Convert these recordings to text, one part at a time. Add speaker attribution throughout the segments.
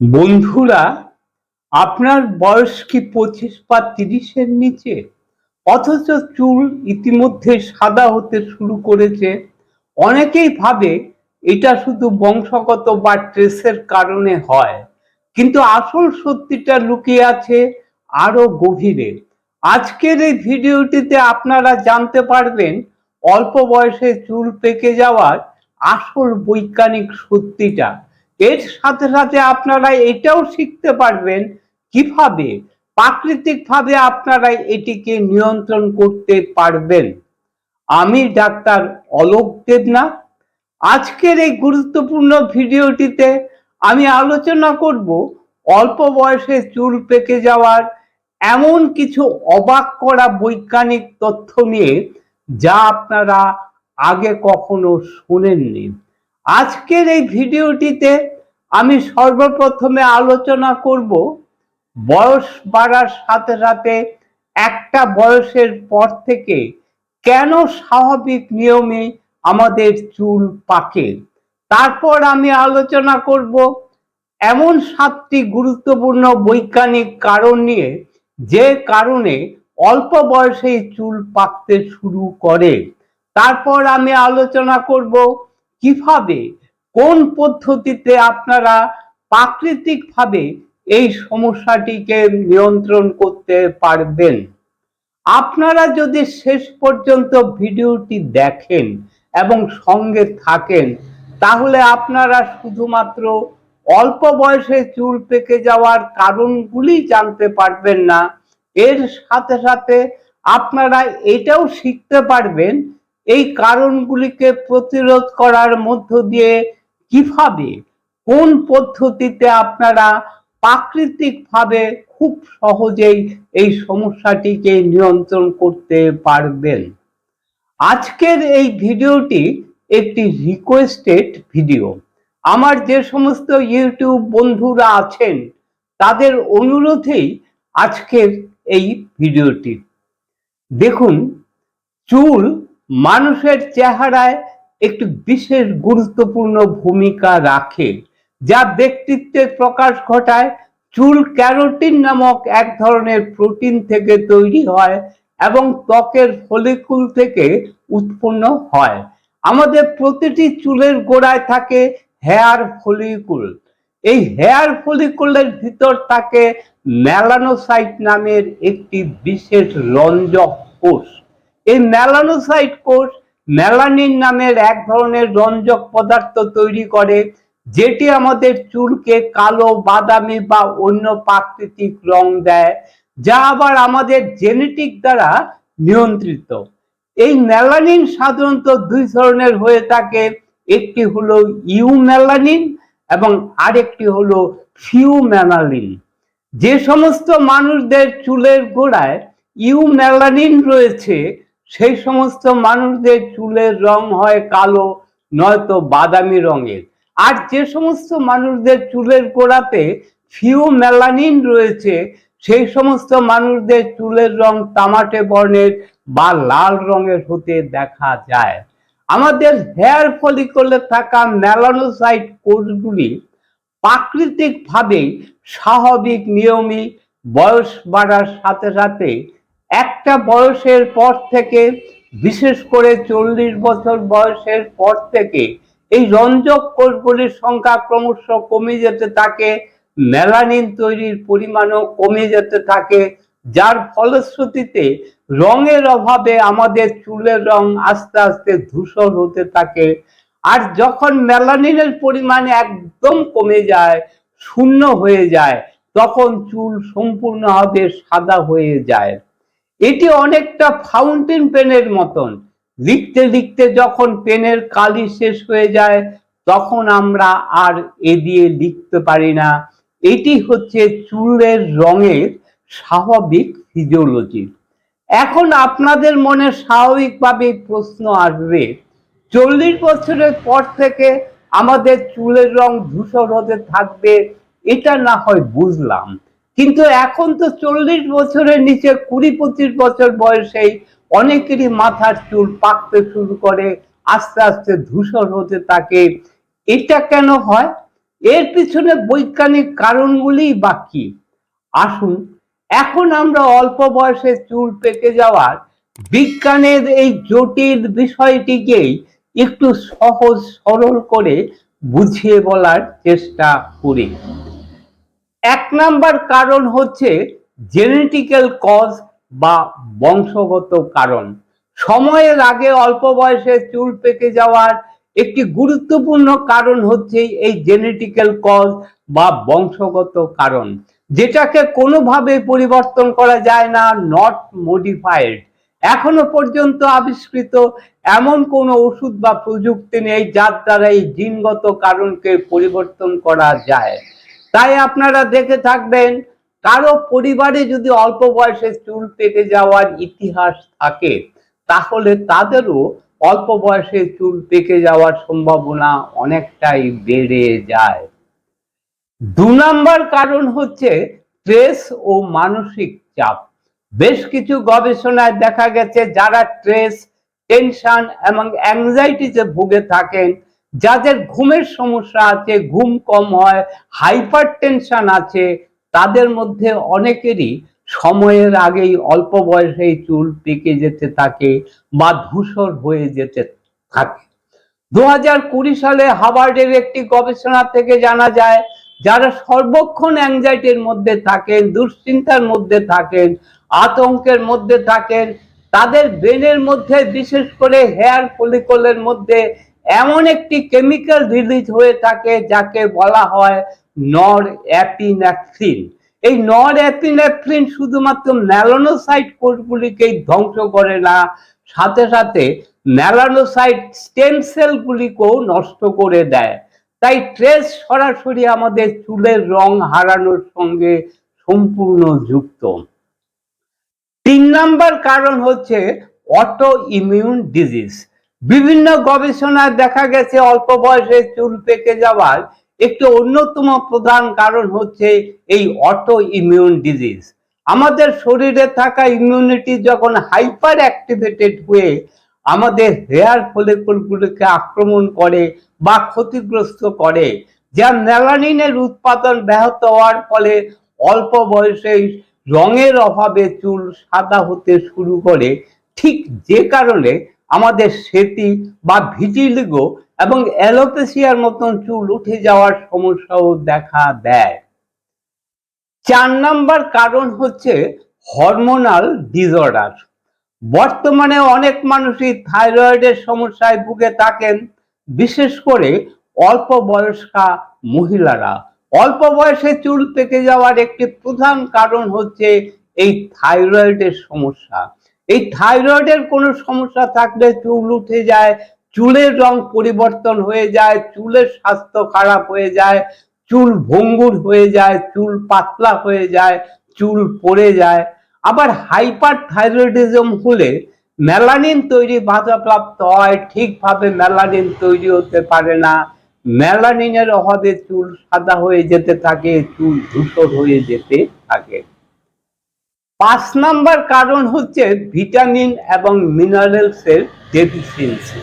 Speaker 1: বন্ধুরা, আপনার বয়স কি পঁচিশ বা তিরিশের নিচে? অথচ চুল ইতিমধ্যে সাদা হতে শুরু করেছে। অনেকেই ভাবে এটা শুধু বংশগত বা ট্রেসের কারণে হয়। কিন্তু আসল সত্যিটা লুকিয়ে আছে আরও গভীরে। আজকের এই ভিডিওটিতে আপনারা জানতে পারবেন, অল্প বয়সে চুল পেকে যাওয়ার আসল বৈজ্ঞানিক সত্যিটা। এর সাথে সাথে আপনারা এটাও শিখতে পারবেন কীভাবে প্রাকৃতিকভাবে আপনারা এটিকে নিয়ন্ত্রণ করতে পারবেন। আমি ডাক্তার অলোক দেবনাথ। আজকের এই গুরুত্বপূর্ণ ভিডিওটিতে আমি আলোচনা করব অল্প বয়সে চুল পেকে যাওয়ার এমন কিছু অবাক করা বৈজ্ঞানিক তথ্য নিয়ে, যা আপনারা আগে কখনো শোনেননি। আজকের এই ভিডিওটিতে আমি সর্বপ্রথমে আলোচনা করব বয়স বাড়ার সাথে সাথে একটা বয়সের পর থেকে কেন স্বাভাবিক নিয়মে আমাদের চুল পাকে। তারপর আমি আলোচনা করব এমন সাতটি গুরুত্বপূর্ণ বৈজ্ঞানিক কারণ নিয়ে, যে কারণে অল্প বয়সেই চুল পাকতে শুরু করে। তারপর আমি আলোচনা করব কীভাবে, কোন পদ্ধতিতে আপনারা প্রাকৃতিকভাবে এই সমস্যাটিকে নিয়ন্ত্রণ করতে পারবেন? আপনারা যদি শেষ পর্যন্ত ভিডিওটি দেখেন এবং সঙ্গে থাকেন, তাহলে আপনারা শুধুমাত্র অল্প বয়সে চুল পেকে যাওয়ার কারণগুলি জানতে পারবেন না। এর সাথে সাথে আপনারা এটাও শিখতে পারবেন এই কারণগুলিকে প্রতিরোধ করার মধ্য দিয়ে কীভাবে, কোন পদ্ধতিতে আপনারা প্রাকৃতিকভাবে খুব সহজেই এই সমস্যাটিকে নিয়ন্ত্রণ করতে পারবেন? আজকের এই ভিডিওটি একটি রিকোয়েস্টেড ভিডিও আমার যে সমস্ত ইউটিউব বন্ধুরা আছেন, তাদের অনুরোধেই আজকের এই ভিডিওটি। দেখুন, চুল মানুষের চেহারায় একটি বিশেষ গুরুত্বপূর্ণ ভূমিকা রাখে, যা ব্যক্তিত্বের প্রকাশ ঘটায়। চুল ক্যারোটিন নামক এক ধরনের প্রোটিন থেকে তৈরি হয় এবং ত্বকের ফলিকুল থেকে উৎপন্ন হয়। আমাদের প্রতিটি চুলের গোড়ায় থাকে হেয়ার ফলিকুল। এই হেয়ার ফলিকুলের ভিতর থাকে মেলানোসাইট নামের একটি বিশেষ রঞ্জক কোষ। এই মেলানোসাইট কোষ মেলানিন নামের এক ধরনের রঞ্জক পদার্থ তৈরি করে, যেটি আমাদের চুলকে কালো, বাদামি বা অন্য প্রাকৃতিক রং দেয়, যা আবার আমাদের জেনেটিক দ্বারা নিয়ন্ত্রিত। এই মেলানিন সাধারণত দুই ধরনের হয়ে থাকে, একটি হলো ইউ মেলানিন এবং আরেকটি হলো ফিউ মেলানিন যে সমস্ত মানুষদের চুলের গোড়ায় ইউ মেলানিন রয়েছে সেই সমস্ত মানুষদের চুলের রং হয় কালো, নয়তো বাদামি রঙের। আর যে সমস্ত মানুষদের চুলের গোড়াতে ফিউ মেলানিন রয়েছে, সেই সমস্ত মানুষদের চুলের রং তামাটে বর্ণের বা লাল রঙের হতে দেখা যায়। আমাদের হেয়ার ফলিকলে থাকা মেলানোসাইট কোষগুলি প্রাকৃতিকভাবেই স্বাভাবিক নিয়মই বয়স বাড়ার সাথে সাথে একটা বয়সের পর থেকে, বিশেষ করে চল্লিশ বছর বয়সের পর থেকে, এই রঞ্জক কোষগুলির সংখ্যা ক্রমশ কমে যেতে থাকে, মেলানিন তৈরির পরিমাণও কমে যেতে থাকে, যার ফলশ্রুতিতে রঙের অভাবে আমাদের চুলের রং আস্তে আস্তে ধূসর হতে থাকে। আর যখন মেলানিনের পরিমাণ একদম কমে যায়, শূন্য হয়ে যায়, তখন চুল সম্পূর্ণভাবে সাদা হয়ে যায়। এটি অনেকটা ফাউন্টেন পেনের মতন। লিখতে লিখতে যখন পেনের কালি শেষ হয়ে যায়, তখন আমরা আর এ দিয়ে লিখতে পারি না। এটি হচ্ছে চুলের রঙের স্বাভাবিক ফিজিওলজি এখন আপনাদের মনে স্বাভাবিকভাবে প্রশ্ন আসবে, চল্লিশ বছরের পর থেকে আমাদের চুলের রং ধূসর হতে থাকবে, এটা না হয় বুঝলাম। কিন্তু এখন তো চল্লিশ বছরের নিচে কুড়ি পঁচিশ বছর বয়সেই অনেকেরই মাথার চুল পাকতে শুরু করে, আস্তে আস্তে ধূসর হতে থাকে। এটা কেন হয়? এর পিছনে বৈজ্ঞানিক কারণগুলি বাকি আসুন, এখন আমরা অল্প বয়সে চুল পেকে যাওয়ার বিজ্ঞানের এই জটিল বিষয়টিকেই একটু সহজ সরল করে বুঝিয়ে বলার চেষ্টা করি। এক নাম্বার কারণ হচ্ছে জেনেটিক্যাল কজ বা বংশগত কারণ। সময়ের আগে অল্প বয়সে চুল পেকে যাওয়ার একটি গুরুত্বপূর্ণ কারণ হচ্ছে এই জেনেটিক্যাল কজ বা বংশগত কারণ, যেটাকে কোনোভাবে পরিবর্তন করা যায় না নট মডিফাইড এখনও পর্যন্ত আবিষ্কৃত এমন কোনো ওষুধ বা প্রযুক্তি নেই যার দ্বারা এই জিনগত কারণকে পরিবর্তন করা যায়। তাই আপনারা দেখে থাকবেন, কারও পরিবারে যদি অল্প বয়সে চুল পেকে যাওয়ার ইতিহাস থাকে, তাহলে তাদেরও অল্প বয়সে চুল পেকে যাওয়ার সম্ভাবনা অনেকটাই বেড়ে যায়। দু নম্বর কারণ হচ্ছে স্ট্রেস ও মানসিক চাপ। বেশ কিছু গবেষণায় দেখা গেছে, যারা স্ট্রেস, টেনশন এবং অ্যাংজাইটিতে ভুগে থাকেন যাদের ঘুমের সমস্যা আছে, ঘুম কম হয় হাইপার টেনশন আছে, তাদের মধ্যে অনেকেরই সময়ের আগেই অল্প বয়সেই চুল পেকে যেতে থাকে বা ধূসর হয়ে যেতে থাকে। দু হাজার কুড়ি সালে হাভার্ডের একটি গবেষণা থেকে জানা যায়, যারা সর্বক্ষণ অ্যাংজাইটির মধ্যে থাকেন, দুশ্চিন্তার মধ্যে থাকেন, আতঙ্কের মধ্যে থাকেন, তাদের ব্রেনের মধ্যে, বিশেষ করে হেয়ার ফলিকলের মধ্যে এমন একটি কেমিক্যাল রিলিজ হয়ে থাকে যাকে বলা হয় নর অ্যাপিন্যাফ্রিন এই নর অ্যাপিনেফ্রিন শুধুমাত্র ম্যালানোসাইট কোষগুলিকেই ধ্বংস করে না, সাথে সাথে ম্যালানোসাইট স্টেম সেলগুলিকেও নষ্ট করে দেয়। তাই ট্রেস সরাসরি আমাদের চুলের রং হারানোর সঙ্গে সম্পূর্ণ যুক্ত। তিন নাম্বার কারণ হচ্ছে অটো ইমিউন ডিজিজ বিভিন্ন গবেষণায় দেখা গেছে অল্প বয়সে চুল পেকে যাওয়ার একটি অন্যতম প্রধান কারণ হচ্ছে এই অটো ইমিউন ডিজিজ আমাদের শরীরে থাকা ইমিউনিটি যখন হাইপার অ্যাক্টিভেটেড হয়ে আমাদের হেয়ার ফলিকলগুলোকে আক্রমণ করে বা ক্ষতিগ্রস্ত করে, যা মেলানিনের উৎপাদন ব্যাহত হওয়ার ফলে অল্প বয়সেই রঙের অভাবে চুল সাদা হতে শুরু করে, ঠিক যে কারণে আমাদের সেতি বা ভিটিলিগো এবং অ্যালোপেসিয়ার মতন চুল উঠে যাওয়ার সমস্যাও দেখা দেয়। চার নাম্বার কারণ হচ্ছে হরমোনাল ডিসঅর্ডার। বর্তমানে অনেক মানুষই থাইরয়েডের সমস্যায় ভুগে থাকেন, বিশেষ করে অল্প বয়স্কা মহিলারা। অল্প বয়সে চুল পেকে যাওয়ার একটি প্রধান কারণ হচ্ছে এই থাইরয়েডের সমস্যা। এই থাইরয়েডের কোনো সমস্যা থাকলে চুল উঠে যায়, চুলের রং পরিবর্তন হয়ে যায়, চুলের স্বাস্থ্য খারাপ হয়ে যায়, চুল ভঙ্গুর হয়ে যায়, চুল পাতলা হয়ে যায়, চুল পড়ে যায়। আবার হাইপার থাইরয়েডিজম হলে মেলানিন তৈরি বাধাপ্রাপ্ত হয়, ঠিকভাবে মেলানিন তৈরি হতে পারে না। মেলানিনের অভাবে চুল সাদা হয়ে যেতে থাকে, চুল ধূসর হয়ে যেতে থাকে। পাঁচ নাম্বার কারণ হচ্ছে ভিটামিন এবং মিনারেলসের ডেফিসিয়েন্সি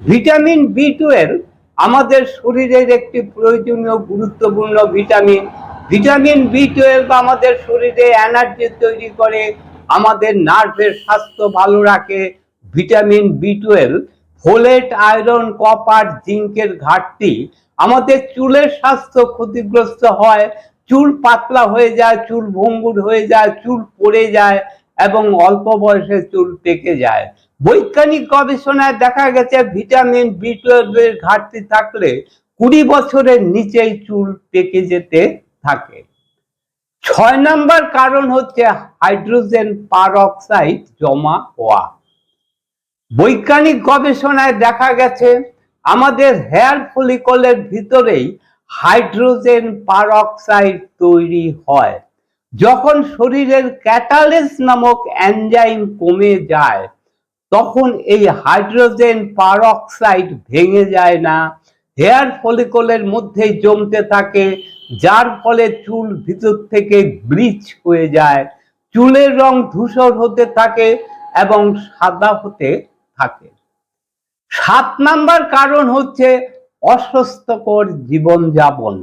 Speaker 1: ভিটামিন বি টুয়েলভ আমাদের শরীরের একটি প্রয়োজনীয় গুরুত্বপূর্ণ ভিটামিন। ভিটামিন বি টুয়েলভ আমাদের শরীরে এনার্জি তৈরি করে, আমাদের নার্ভের স্বাস্থ্য ভালো রাখে। Vitamin B twelve folate iron copper জিঙ্কের ঘাটতি আমাদের চুলের স্বাস্থ্য ক্ষতিগ্রস্ত হয় চুল পাতলা হয়ে যায়, চুল ভঙ্গুর হয়ে যায়, চুল পড়ে যায় এবং অল্প বয়সে চুল পেকে যায়। বৈজ্ঞানিক গবেষণায় দেখা গেছে ভিটামিন বি টুয়েলভের ঘাটতি থাকলে কুড়ি বছরের নিচেই চুল পেকে যেতে থাকে। ছয় নাম্বার কারণ হচ্ছে হাইড্রোজেন পারঅক্সাইড জমা হওয়া। বৈজ্ঞানিক গবেষণায় দেখা গেছে, আমাদের হেয়ার ফলিকলের ভিতরেই হাইড্রোজেন পারঅক্সাইড তৈরি হয়। যখন শরীরের ক্যাটালেস নামক এনজাইম কমে যায়, তখন এই হাইড্রোজেন পারঅক্সাইড ভেঙে যায় না। হেয়ার ফলিকলের মধ্যেই জমতে থাকে, যার ফলে চুল ভিতর থেকে ব্লিচ হয়ে যায়। চুলের রং ধূসর হতে থাকে এবং সাদা হতে থাকে। সাত নাম্বার কারণ হচ্ছে অস্বস্থকর জীবনযাপন।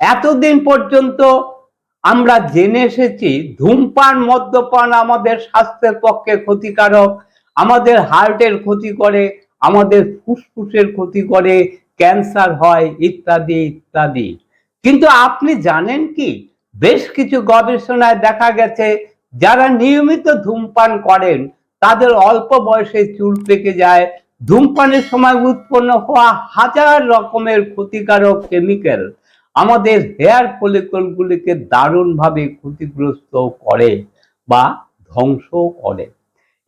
Speaker 1: এতদিন পর্যন্ত আমরা জেনে এসেছি, ধূমপান, মদ্যপান আমাদের স্বাস্থ্যের পক্ষে ক্ষতিকারক, আমাদের হার্টের ক্ষতি করে, আমাদের ফুসফুসের ক্ষতি করে, ক্যান্সার হয়, ইত্যাদি ইত্যাদি। কিন্তু আপনি জানেন কি? বেশ কিছু গবেষণায় দেখা গেছে, যারা নিয়মিত ধূমপান করেন, তাদের অল্প বয়সে চুল পেকে যায় ধূমপানের সময় উৎপন্ন হওয়া হাজার রকমের ক্ষতিকারক কেমিক্যাল আমাদের হেয়ার ফলিকলগুলিকে দারুণভাবে ক্ষতিগ্রস্ত করে বা ধ্বংস করে।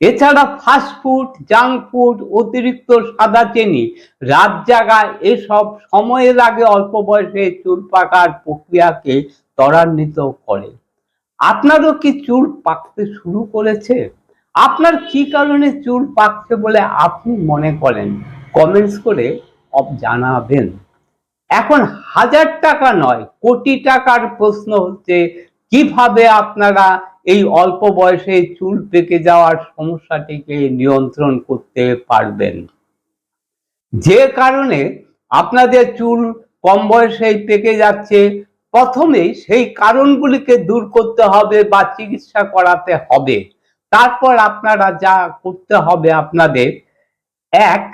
Speaker 1: এছাড়া ফাস্টফুড জাঙ্ক ফুড অতিরিক্ত সাদা চিনি, রাত জাগা, এসব সময়ের আগে অল্প বয়সে চুল পাকার প্রক্রিয়াকে ত্বরান্বিত করে। আপনারও কি চুল পাকতে শুরু করেছে? আপনার কি কারণে চুল পাকছে বলে আপনি মনে করেন? কমেন্টস করে জানাবেন। এখন হাজার টাকা নয়, কোটি টাকার প্রশ্ন হচ্ছে, কীভাবে আপনারা এই অল্প বয়সে চুল পেকে যাওয়ার সমস্যাটিকে নিয়ন্ত্রণ করতে পারবেন? যে কারণে আপনাদের চুল কম বয়সেই পেকে যাচ্ছে, প্রথমেই সেই কারণগুলিকে দূর করতে হবে বা চিকিৎসা করাতে হবে। তারপর আপনারা যা করতে হবে আপনাদের, এক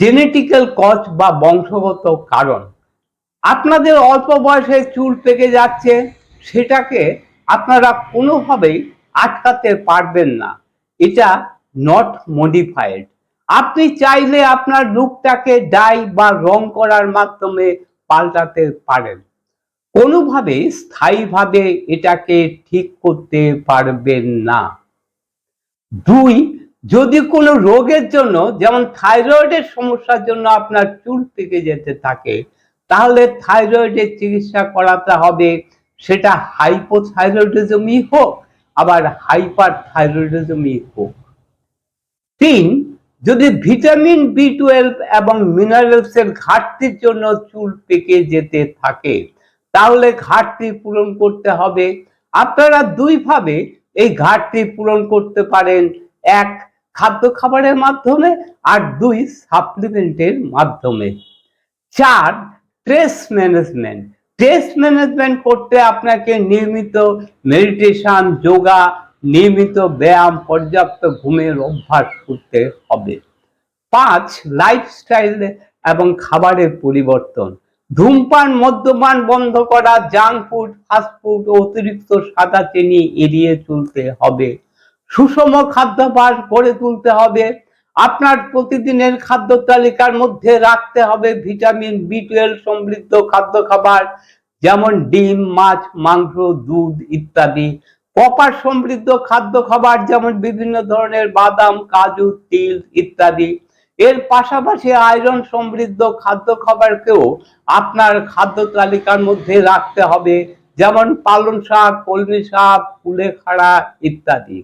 Speaker 1: জেনেটিক্যাল কজ বা বংশগত কারণ। আপনাদের অল্প বয়সে চুল পেকে যাচ্ছে, সেটাকে আপনারা কোনোভাবেই আটকাতে পারবেন না। এটা নট মডিফাইড আপনি চাইলে আপনার লুকটাকে ডাই বা রং করার মাধ্যমে পাল্টাতে পারেন। কোনোভাবে স্থায়ীভাবে এটাকে ঠিক করতে পারবেন না। দুই, যদি কোনো রোগের জন্য, যেমন থাইরয়েডের সমস্যার জন্য আপনার চুল পেকে যেতে থাকে, তাহলে থাইরয়েডের চিকিৎসা করাতে হবে। সেটা হাইপোথাইরয়েডিজমই হোক, আবার হাইপার থাইরয়েডিজমই হোক। তিন, যদি ভিটামিন বি টুয়েলভ এবং মিনারেলসের ঘাটতির জন্য চুল পেকে যেতে থাকে তাহলে ঘাটতি পূরণ করতে হবে। আপনারা দুইভাবে এই ঘাটতি পূরণ করতে পারেন। এক, খাদ্য খাবারের মাধ্যমে আর দুই সাপ্লিমেন্টের মাধ্যমে। চার স্ট্রেস ম্যানেজমেন্ট স্ট্রেস ম্যানেজমেন্ট করতে আপনাকে নিয়মিত মেডিটেশন যোগা নিয়মিত ব্যায়াম, পর্যাপ্ত ঘুমের অভ্যাস করতে হবে। পাঁচ লাইফস্টাইল এবং খাবারের পরিবর্তন। ধূমপান, মদ্যপান বন্ধ করা জাঙ্ক ফুড ফাস্ট ফুড অতিরিক্ত সাদা চিনি এড়িয়ে চলতে হবে। সুষম খাদ্যাভ্যাস গড়ে তুলতে হবে। আপনার প্রতিদিনের খাদ্য তালিকার মধ্যে রাখতে হবে ভিটামিন বি টুয়েলভ সমৃদ্ধ খাদ্য খাবার, যেমন ডিম, মাছ, মাংস, দুধ ইত্যাদি। কপার সমৃদ্ধ খাদ্য খাবার যেমন বিভিন্ন ধরনের বাদাম, কাজু, তিল ইত্যাদি। এর পাশাপাশি আয়রন সমৃদ্ধ খাদ্য খাবারকেও আপনার খাদ্য তালিকার মধ্যে রাখতে হবে, যেমন পালং শাক, কলমি শাক কুলেখাড়া ইত্যাদি।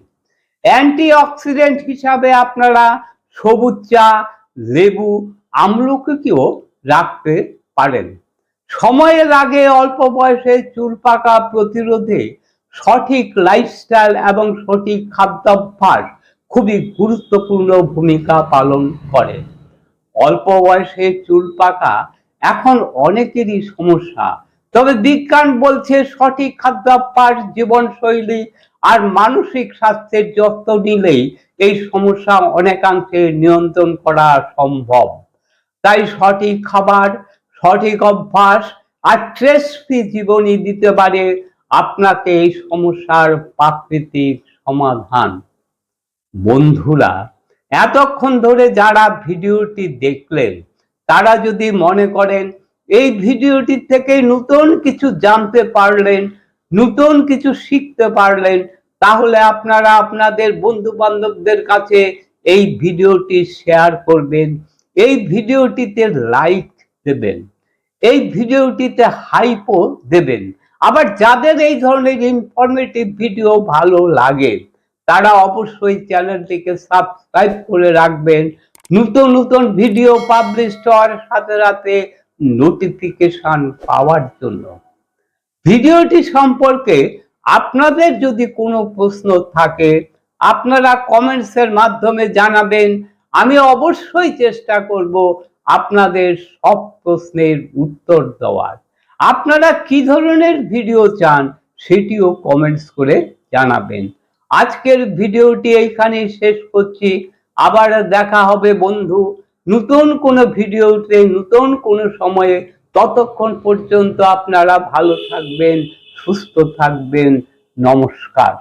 Speaker 1: অ্যান্টি অক্সিডেন্ট হিসাবে আপনারা সবুজ চা, লেবু, আমলকিকেও রাখতে পারেন। সময়ের আগে অল্প বয়সে চুল পাকা প্রতিরোধে সঠিক লাইফস্টাইল এবং সঠিক খাদ্যাভ্যাস খুবই গুরুত্বপূর্ণ ভূমিকা পালন করে। অল্প বয়সে চুল পাকা এখন অনেকেরই সমস্যা। তবে বিজ্ঞান বলছে সঠিক খাদ্যাভ্যাস, জীবনশৈলী আর মানসিক স্বাস্থ্যের যত্ন নিলেই এই সমস্যা অনেকাংশে নিয়ন্ত্রণ করা সম্ভব। তাই সঠিক খাবার, সঠিক অভ্যাস আর স্ট্রেস ফ্রি জীবনই দিতে পারে আপনাকে এই সমস্যার প্রাকৃতিক সমাধান। বন্ধুরা, এতক্ষণ ধরে যারা ভিডিওটি দেখলেন, তারা যদি মনে করেন এই ভিডিওটি থেকে নতুন কিছু জানতে পারলেন, নতুন কিছু শিখতে পারলেন, তাহলে আপনারা আপনাদের বন্ধু বান্ধবদের কাছে এই ভিডিওটি শেয়ার করবেন, এই ভিডিওটিতে লাইক দেবেন, এই ভিডিওটিতে হাইপও দেবেন। আবার যাদের এই ধরনের ইনফরমেটিভ ভিডিও ভালো লাগে তারা অবশ্যই চ্যানেলটিকে সাবস্ক্রাইব করে রাখবেন। নতুন নতুন ভিডিও পাবলিশ হওয়ার সাথে সাথে নোটিফিকেশন পাওয়ার জন্য। ভিডিওটি সম্পর্কে আপনাদের যদি কোনো প্রশ্ন থাকে, আপনারা কমেন্টসের মাধ্যমে জানাবেন। আমি অবশ্যই চেষ্টা করব আপনাদের সব প্রশ্নের উত্তর দেওয়ার। আপনারা কি ধরনের ভিডিও চান, সেটিও কমেন্টস করে জানাবেন। আজকের ভিডিওটি এইখানে শেষ করছি। আবার দেখা হবে বন্ধু। নতুন কোনো ভিডিওতে, নতুন কোনো সময়ে ততক্ষণ পর্যন্ত আপনারা ভালো থাকবেন, সুস্থ থাকবেন। নমস্কার।